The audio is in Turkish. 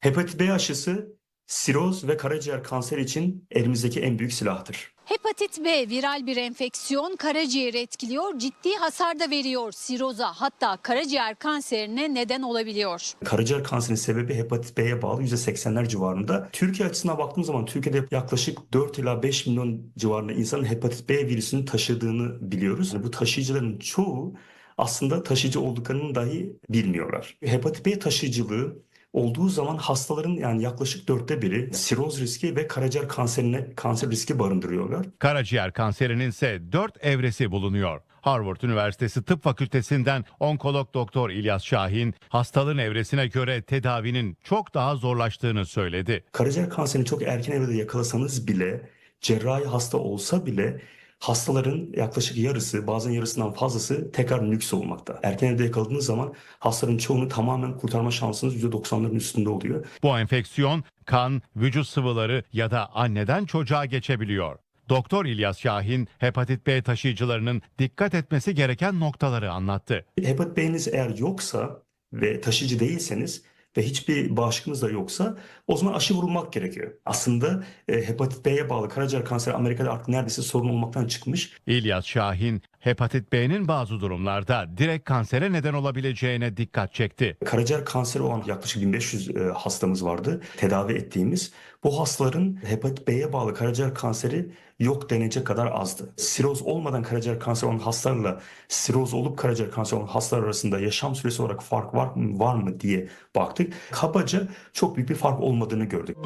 Hepatit B aşısı siroz ve karaciğer kanseri için elimizdeki en büyük silahtır. Hepatit B viral bir enfeksiyon karaciğeri etkiliyor, ciddi hasar da veriyor. Siroza hatta karaciğer kanserine neden olabiliyor. Karaciğer kanserinin sebebi hepatit B'ye bağlı %80'ler civarında. Türkiye açısından baktığımız zaman Türkiye'de yaklaşık 4 ila 5 milyon civarında insanın hepatit B virüsünü taşıdığını biliyoruz. Bu taşıyıcıların çoğu aslında taşıyıcı olduklarını dahi bilmiyorlar. Hepatit B taşıyıcılığı olduğu zaman hastaların yani yaklaşık dörtte biri siroz riski ve karaciğer kanserine kanser riski barındırıyorlar. Karaciğer kanserinin ise 4 evresi bulunuyor. Harvard Üniversitesi Tıp Fakültesinden onkolog doktor İlyas Şahin hastalığın evresine göre tedavinin çok daha zorlaştığını söyledi. Karaciğer kanserini çok erken evrede yakalasanız bile cerrahi hasta olsa bile hastaların yaklaşık yarısı bazen yarısından fazlası tekrar nüks olmakta. Erken evrede yakaladığınız zaman hastaların çoğunu tamamen kurtarma şansınız %90'ların üstünde oluyor. Bu enfeksiyon kan, vücut sıvıları ya da anneden çocuğa geçebiliyor. Doktor İlyas Şahin hepatit B taşıyıcılarının dikkat etmesi gereken noktaları anlattı. Hepatit B'niz eğer yoksa ve taşıyıcı değilseniz ve hiçbir bağışıklığınız da yoksa o zaman aşı vurulmak gerekiyor. Aslında e, hepatit B'ye bağlı karaciğer kanseri Amerika'da artık neredeyse sorun olmaktan çıkmış. İlyas Şahin hepatit B'nin bazı durumlarda direkt kansere neden olabileceğine dikkat çekti. Karaciğer kanseri olan yaklaşık 1500 e, hastamız vardı tedavi ettiğimiz. Bu hastaların hepatit B'ye bağlı karaciğer kanseri yok denecek kadar azdı. Siroz olmadan karaciğer kanseri olan hastalarla siroz olup karaciğer kanseri olan hastalar arasında yaşam süresi olarak fark var mı, var mı diye baktık. Kabaca çok büyük bir fark olmadığını gördük.